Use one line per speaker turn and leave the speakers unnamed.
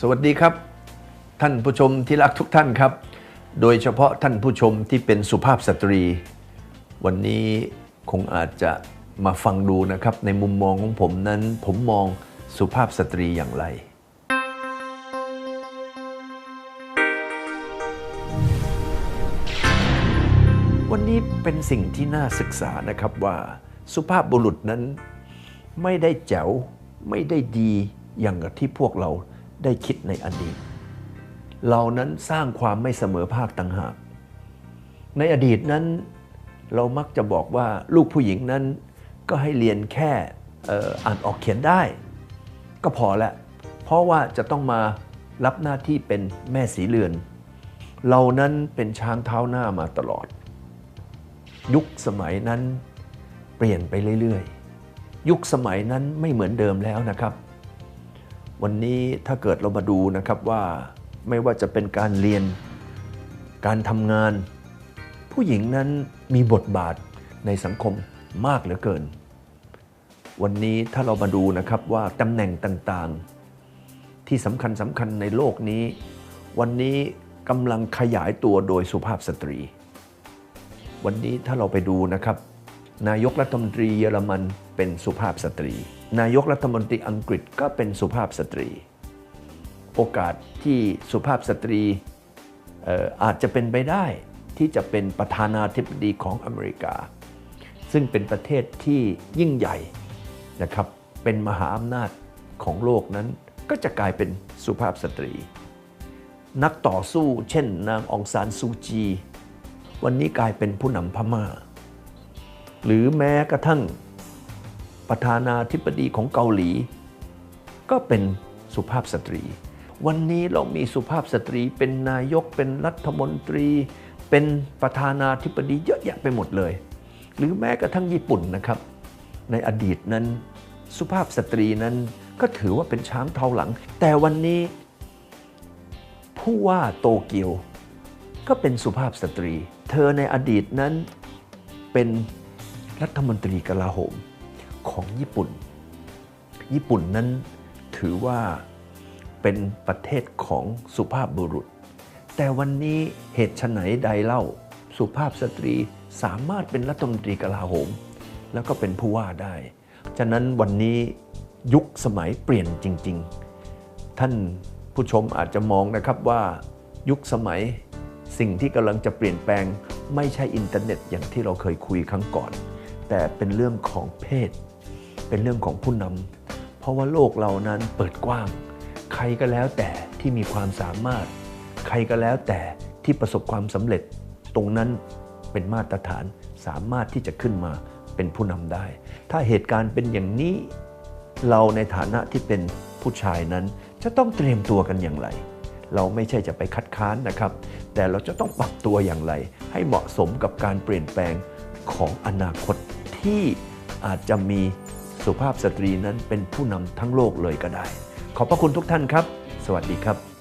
สวัสดีครับ ท่านผู้ชมที่รักทุกท่านครับ โดยเฉพาะท่านผู้ชมที่เป็นสุภาพสตรี วันนี้คงอาจจะมาฟังดูนะครับ ในมุมมองของผมนั้น ผมมองสุภาพสตรีอย่างไร วันนี้เป็นสิ่งที่น่าศึกษานะครับว่าสุภาพบุรุษนั้นไม่ได้แจ๋วไม่ได้ดีอย่างกับที่พวกเรา ได้คิดในอดีตเรานั้นสร้างความไม่เสมอภาคต่างหาก ในอดีตนั้นเรามักจะบอกว่าลูกผู้หญิงนั้นก็ให้เรียนแค่อ่ออ่านออกเขียนได้ ก็พอละ เพราะว่าจะต้องมารับหน้าที่เป็นแม่สีเรือน เรานั้นเป็นช้างเท้าหน้ามาตลอด ยุคสมัยนั้นเปลี่ยนไปเรื่อยๆ ยุคสมัยนั้นไม่เหมือนเดิมแล้วนะครับ วันนี้ถ้าเกิดเรามาดูนะครับว่าไม่ว่าจะเป็นการเรียน การทำงาน ผู้หญิงนั้นมีบทบาทในสังคมมากเหลือเกิน วันนี้ถ้าเรามาดูนะครับว่าตำแหน่งต่างๆ ที่สำคัญสำคัญในโลกนี้ วันนี้กำลังขยายตัวโดยสุภาพสตรี วันนี้ถ้าเราไปดูนะครับ นายกรัฐมนตรีเยอรมันเป็นสุภาพสตรี นายกรัฐมนตรีอังกฤษก็เป็นสุภาพสตรี โอกาสที่สุภาพสตรีเอ่ออาจจะเป็นไปได้ที่จะเป็นประธานาธิบดีของอเมริกา ซึ่งเป็นประเทศที่ยิ่งใหญ่นะครับเป็นมหาอำนาจของโลกนั้นก็จะกลายเป็นสุภาพสตรี นักต่อสู้เช่นนางองซานซูจี วันนี้กลายเป็นผู้นำพม่า หรือแม้กระทั่ง ประธานาธิบดีของเกาหลี ก็เป็นสุภาพสตรี วันนี้เรามีสุภาพสตรีเป็นนายกเป็นรัฐมนตรี เป็นประธานาธิบดีเยอะแยะไปหมดเลย หรือแม้กระทั่งญี่ปุ่นนะครับ ในอดีตนั้น สุภาพสตรีนั้นก็ถือว่าเป็นช้างเท้าหลัง แต่วันนี้ ผู้ว่าโตเกียว ก็เป็นสุภาพสตรี เธอในอดีตนั้นเป็นรัฐมนตรีกลาโหม ของญี่ปุ่น ญี่ปุ่นนั้นถือว่าเป็นประเทศของสุภาพบุรุษ แต่วันนี้เหตุไฉนใดเล่าสุภาพสตรีสามารถเป็นรัฐมนตรีกลาโหม แล้วก็เป็นผู้ว่าได้ ฉะนั้นวันนี้ยุคสมัยเปลี่ยนจริง ๆ ท่านผู้ชมอาจจะมองนะครับว่ายุคสมัยสิ่งที่กำลังจะเปลี่ยนแปลง ไม่ใช่อินเทอร์เน็ตอย่างที่เราเคยคุยครั้งก่อน แต่เป็นเรื่องของเพศ เป็นเรื่องของผู้นำเพราะว่าโลกเรานั้นเปิดกว้าง ใครก็แล้วแต่ที่มีความสามารถ ใครก็แล้วแต่ที่ประสบความสำเร็จ ตรงนั้นเป็นมาตรฐานสามารถที่จะขึ้นมาเป็นผู้นำได้ ถ้าเหตุการณ์เป็นอย่างนี้ เราในฐานะที่เป็นผู้ชายนั้นจะต้องเตรียมตัวกันอย่างไร เราไม่ใช่จะไปคัดค้านนะครับ แต่เราจะต้องปรับตัวอย่างไร ให้เหมาะสมกับการเปลี่ยนแปลงของอนาคตที่อาจจะมี สุภาพสตรีนั้นเป็นผู้นำทั้งโลกเลยก็ได้ ขอบพระคุณทุกท่านครับ สวัสดีครับ